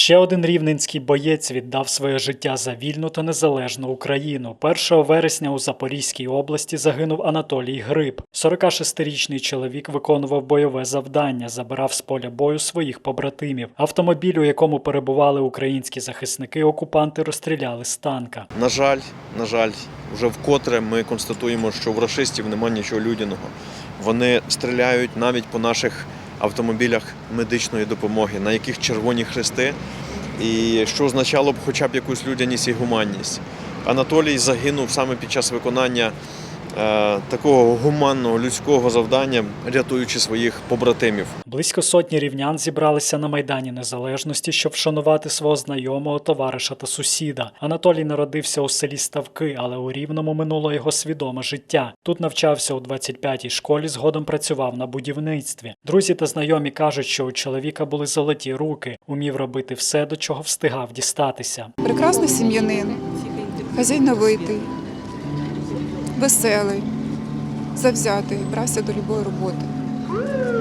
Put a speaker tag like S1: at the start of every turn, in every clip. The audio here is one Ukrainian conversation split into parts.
S1: Ще один рівненський боєць віддав своє життя за вільну та незалежну Україну. 1 вересня у Запорізькій області загинув Анатолій Гриб. 46-річний чоловік виконував бойове завдання, забирав з поля бою своїх побратимів. Автомобіль, у якому перебували українські захисники, окупанти розстріляли з танка.
S2: На жаль, на жаль, вже вкотре ми констатуємо, що в рашистів немає нічого людяного. Вони стріляють навіть по наших автомобілях медичної допомоги, на яких червоні хрести, і що означало б хоча б якусь людяність і гуманність. Анатолій загинув саме під час виконання такого гуманного людського завдання, рятуючи своїх побратимів.
S1: Близько сотні рівнян зібралися на Майдані Незалежності, щоб вшанувати свого знайомого, товариша та сусіда. Анатолій народився у селі Ставки, але у Рівному минуло його свідоме життя. Тут навчався у 25-й школі, згодом працював на будівництві. Друзі та знайомі кажуть, що у чоловіка були золоті руки, умів робити все, до чого встигав дістатися.
S3: Прекрасний сім'янин, хазяйновитий, веселий, завзятий, брався до любої роботи.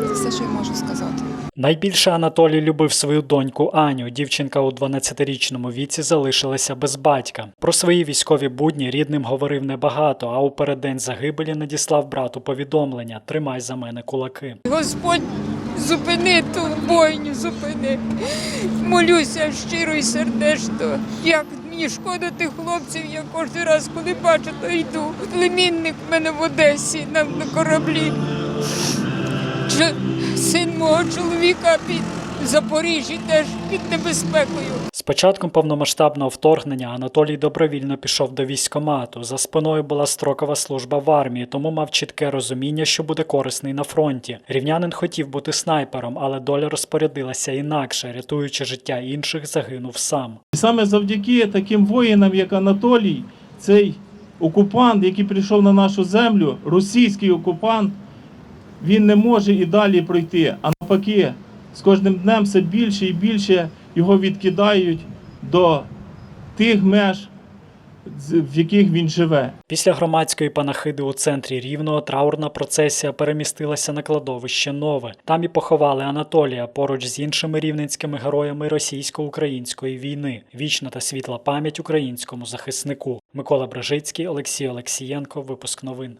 S3: Це все, що я можу сказати.
S1: Найбільше Анатолій любив свою доньку Аню. Дівчинка у 12-річному віці залишилася без батька. Про свої військові будні рідним говорив небагато, а у переддень загибелі надіслав брату повідомлення: Тримай за мене кулаки.
S4: Господь, зупини ту бойню, зупини. Молюся щиро і сердечно. Як мені шкода тих хлопців, я кожен раз, коли бачу, то йду. Племінник в мене в Одесі на, на кораблі. Син мого чоловіка під Запоріжжі теж під небезпекою.
S1: З початком повномасштабного вторгнення Анатолій добровільно пішов до військкомату. За спиною була строкова служба в армії, тому мав чітке розуміння, що буде корисний на фронті. Рівнянин хотів бути снайпером, але доля розпорядилася інакше, рятуючи життя інших, загинув сам.
S5: І саме завдяки таким воїнам, як Анатолій, цей окупант, який прийшов на нашу землю, російський окупант, він не може і далі пройти. А навпаки, з кожним днем все більше і більше його відкидають до тих меж, в яких він живе.
S1: Після громадської панахиди у центрі Рівного траурна процесія перемістилася на кладовище Нове. Там і поховали Анатолія поруч з іншими рівненськими героями російсько-української війни. Вічна та світла пам'ять українському захиснику. Микола Брижицький, Олексій Олексієнко. Випуск новин.